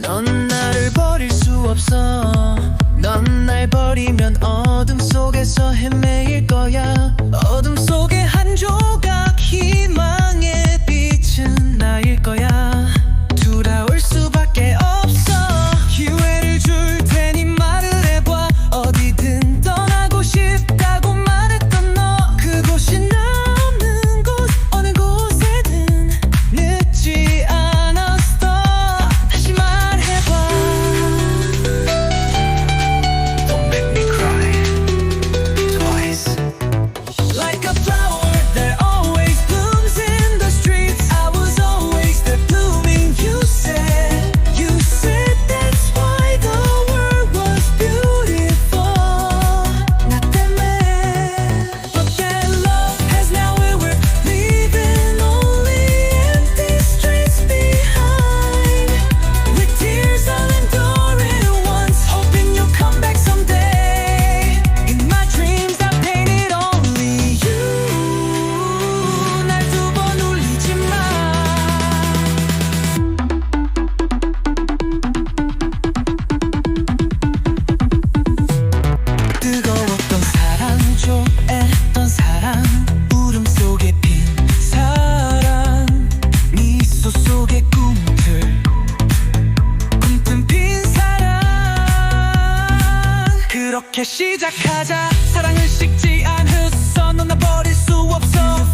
넌 나를 버릴 수 없어. 넌 날 버리면 어둠 속에서 헤매일 거야 이렇게 시작하자. 사랑을 식지 않으서 넌나 버릴 수 없어.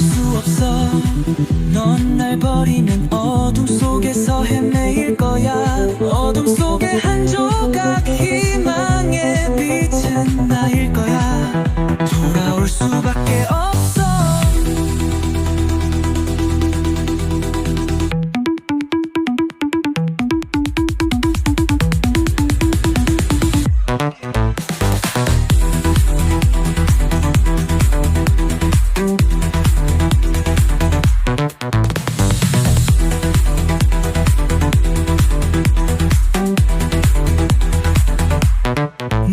수 없어. 넌 날 버리는 어둠 속에서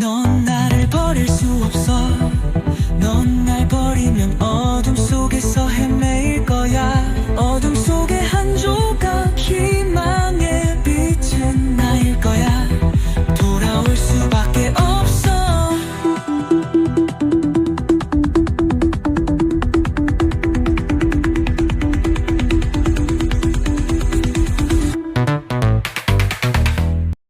넌 나를 버릴 수 없어. 넌 날 버리면